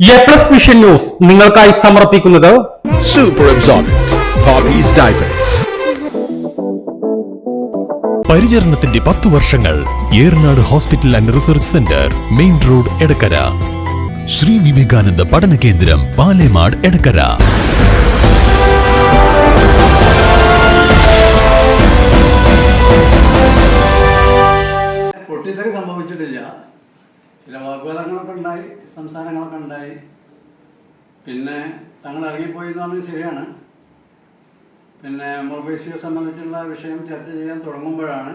A plus vision news നിങ്ങൾക്കായി സമർപ്പിക്കുന്നത് super Absorbent. Poppy's Diapers. പരിചരണത്തിന്റെ പത്ത് വർഷങ്ങൾ Eranad hospital and research centre main road Edakkara Sri Vivekananda പഠന കേന്ദ്രം പാലേമാട് എടക്കര പൊട്ടിത്തെറി സംഭവിച്ചിട്ടില്ല ചില വാഗ്വാദങ്ങളൊക്കെ ഉണ്ടായി സംസാരങ്ങളൊക്കെ ഉണ്ടായി. പിന്നെ തങ്ങൾ ഇറങ്ങിപ്പോയി എന്ന് പറഞ്ഞത് ശരിയാണ്. പിന്നെ മൊബൈസിയെ സംബന്ധിച്ചുള്ള വിഷയം ചർച്ച ചെയ്യാൻ തുടങ്ങുമ്പോഴാണ്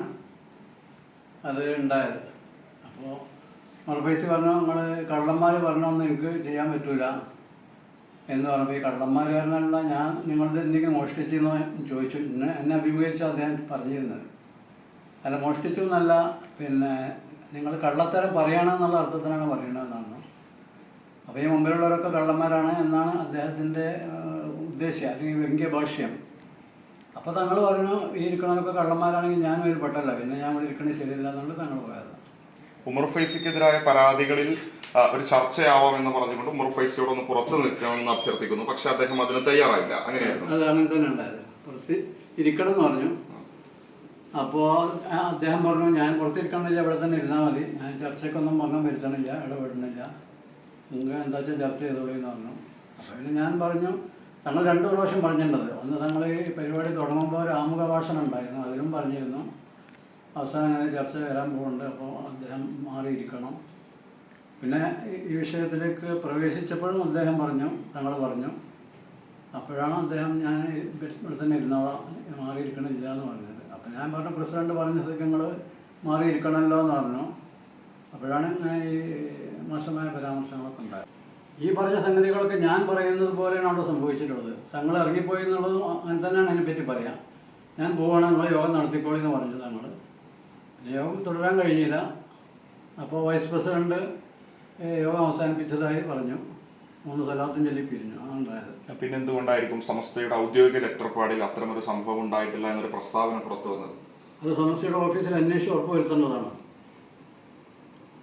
അത് ഉണ്ടായത്. അപ്പോൾ മൊബൈസി പറഞ്ഞു നമ്മൾ കള്ളന്മാർ പറഞ്ഞൊന്നും എനിക്ക് ചെയ്യാൻ പറ്റൂല. എന്ന് പറഞ്ഞപ്പോൾ ഈ കള്ളന്മാർ പറഞ്ഞാൽ ഞാൻ നിങ്ങളുടെ എന്തെങ്കിലും മോഷ്ടിച്ചെന്ന് ചോദിച്ചു. എന്നെ എന്നെ അഭിമുഖീകരിച്ച് അദ്ദേഹം പറഞ്ഞിരുന്നത്. അല്ല മോഷ്ടിച്ചു എന്നല്ല പിന്നെ നിങ്ങൾ കള്ളത്തരം പറയണമെന്നുള്ള അർത്ഥത്തിനാണ് പറയുന്നതെന്നാണ്. അപ്പോൾ ഈ മുമ്പിലുള്ളവരൊക്കെ കള്ളന്മാരാണ് എന്നാണ് അദ്ദേഹത്തിന്റെ ഉദ്ദേശ്യം അല്ലെങ്കിൽ വ്യംഗ്യ ഭാഷ്യം. അപ്പോൾ തങ്ങൾ പറഞ്ഞു ഈ ഇരിക്കണവരൊക്കെ കള്ളന്മാരാണെങ്കിൽ ഞാനും ഇതിൽ പെട്ടല്ല. പിന്നെ ഞാൻ ഇവിടെ ഇരിക്കണത് ശരിയല്ല എന്നുള്ളത് തങ്ങൾ പോയത്. ഉമർ ഫൈസിക്കെതിരായ പരാതികളിൽ ഒരു ചർച്ചയാവാം എന്ന് പറഞ്ഞുകൊണ്ട് ഉമർ ഫൈസിയോട് ഒന്ന് പുറത്തു നിൽക്കണമെന്ന് അഭ്യർത്ഥിക്കുന്നു. പക്ഷെ അദ്ദേഹം അതിന് തയ്യാറായില്ല. അങ്ങനെയായിരുന്നു. അത് അങ്ങനെ തന്നെ ഉണ്ടായത്. പുറത്ത് ഇരിക്കണം എന്ന് പറഞ്ഞു. അപ്പോൾ അദ്ദേഹം പറഞ്ഞു ഞാൻ പുറത്തിരിക്കണമെന്നില്ല ഇവിടെ തന്നെ ഇരുന്നാൽ മതി. ഞാൻ ചർച്ചയ്ക്കൊന്നും ഭംഗം വരുത്തണില്ല ഇടപെടുന്നില്ല. നിങ്ങൾ എന്താ വെച്ചാൽ ചർച്ച ചെയ്തോളൂ എന്ന് പറഞ്ഞു. അപ്പോൾ പിന്നെ ഞാൻ പറഞ്ഞു തങ്ങൾ രണ്ട് പ്രാവശ്യം പറഞ്ഞിട്ടുണ്ട്. ഒന്ന് തങ്ങൾ ഈ പരിപാടി തുടങ്ങുമ്പോൾ ഒരു ആമുഖ ഭാഷണം ഉണ്ടായിരുന്നു. അതിലും പറഞ്ഞിരുന്നു. അവസാനം അങ്ങനെ ചർച്ച വരാൻ പോകുന്നുണ്ട്. അപ്പോൾ അദ്ദേഹം മാറിയിരിക്കണം. പിന്നെ ഈ- വിഷയത്തിലേക്ക് പ്രവേശിച്ചപ്പോഴും അദ്ദേഹം പറഞ്ഞു തങ്ങൾ പറഞ്ഞു. അപ്പോഴാണ് അദ്ദേഹം ഞാൻ ഇവിടെ തന്നെ ഇരുന്നോളാം. മാറിയിരിക്കണില്ല എന്ന് പറഞ്ഞത്. അപ്പോൾ ഞാൻ പറഞ്ഞു പ്രസിഡന്റ് പറഞ്ഞ സ്ഥിതിക്ക് മാറിയിരിക്കണമല്ലോ എന്ന് പറഞ്ഞു. അപ്പോഴാണ് ഈ മോശമായ പരാമർശങ്ങളൊക്കെ ഉണ്ടായത്. ഈ പറഞ്ഞ സംഗതികളൊക്കെ ഞാൻ പറയുന്നത് പോലെയാണ് അവിടെ സംഭവിച്ചിട്ടുള്ളത്. തങ്ങൾ ഇറങ്ങിപ്പോയി എന്നുള്ളത് അങ്ങനെ തന്നെയാണ് അതിനെപ്പറ്റി പറയാം. ഞാൻ പോവുകയാണ് നിങ്ങൾ യോഗം നടത്തിക്കോളി എന്ന് പറഞ്ഞു തങ്ങൾ യോഗം തുടരാൻ കഴിഞ്ഞില്ല. അപ്പോൾ വൈസ് പ്രസിഡന്റ് യോഗം അവസാനിപ്പിച്ചതായി പറഞ്ഞു. മൂന്ന് സ്ഥലത്തും ചൊല്ലി പിരിഞ്ഞു. അതാണ് പിന്നെ എന്തുകൊണ്ടായിരിക്കും സമസ്തയുടെ ഔദ്യോഗിക ലെറ്റർപാടിൽ അത്തരമൊരു സംഭവം ഉണ്ടായിട്ടില്ല എന്നൊരു പ്രസ്താവന പുറത്തു വന്നത്? അത് സംസ്ഥയുടെ ഓഫീസിൽ അന്വേഷിച്ച് ഉറപ്പുവരുത്തേണ്ടതാണ്.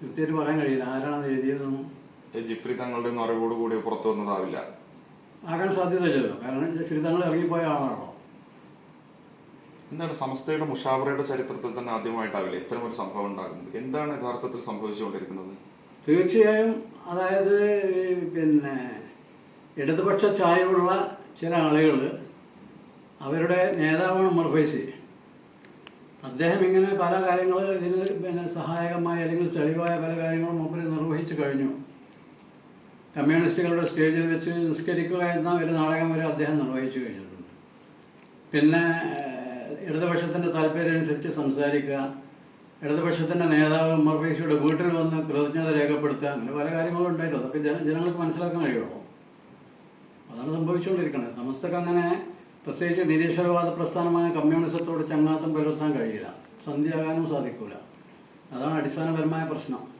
കൃത്യമായിട്ട് പറയാൻ കഴിയില്ല. ആരാണ് എഴുതിയതെന്നും ജിഫ്രി തങ്ങളുടെ അറിവോട് കൂടി പുറത്തു വന്നതാവില്ല. ആകാൻ സാധ്യതയില്ലല്ലോ. കാരണം ഫിരിതങ്ങൾ ഇറങ്ങിപ്പോയ ആളാണോ എന്താണ് സമസ്തയുടെ മുഷാവറയുടെ ചരിത്രത്തിൽ തന്നെ ആദ്യമായിട്ടാവില്ല ഇത്തരം ഒരു സംഭവം ഉണ്ടാകുന്നത്? എന്താണ് യഥാർത്ഥത്തിൽ സംഭവിച്ചുകൊണ്ടിരിക്കുന്നത്? തീർച്ചയായും അതായത് പിന്നെ ഇടതുപക്ഷ ചായവുള്ള ചില ആളുകൾ അവരുടെ നേതാവാണ് ഉമർ ഫൈസി. അദ്ദേഹം ഇങ്ങനെ പല കാര്യങ്ങൾ ഇതിന് പിന്നെ സഹായകമായ അല്ലെങ്കിൽ തെളിവായ പല കാര്യങ്ങളും മുമ്പിൽ നിർവഹിച്ചു കഴിഞ്ഞു. കമ്മ്യൂണിസ്റ്റുകളുടെ സ്റ്റേജിൽ വെച്ച് നിസ്കരിക്കുക എന്ന ഒരു നാടകം വരെ അദ്ദേഹം നിർവഹിച്ചു കഴിഞ്ഞിട്ടുണ്ട്. പിന്നെ ഇടതുപക്ഷത്തിന്റെ താല്പര്യം അനുസരിച്ച് സംസാരിക്കുക ഇടതുപക്ഷത്തിന്റെ നേതാവ് മർഫീസിയുടെ വീട്ടിൽ വന്ന് കൃതജ്ഞത രേഖപ്പെടുത്തുക അങ്ങനെ പല കാര്യങ്ങളും ഉണ്ടായിട്ടുണ്ട് അതൊക്കെ ജന ജനങ്ങൾക്ക് മനസ്സിലാക്കാൻ കഴിയുള്ളൂ. അതാണ് സംഭവിച്ചുകൊണ്ടിരിക്കുന്നത്. സമസ്തക്ക് അങ്ങനെ പ്രത്യേകിച്ച് നിരീശ്വരവാദ പ്രസ്ഥാനമായ കമ്മ്യൂണിസത്തോട് ചങ്ങാത്തം പുലർത്താൻ കഴിയില്ല. സന്ധിയാകാനും സാധിക്കൂല. അതാണ് അടിസ്ഥാനപരമായ പ്രശ്നം.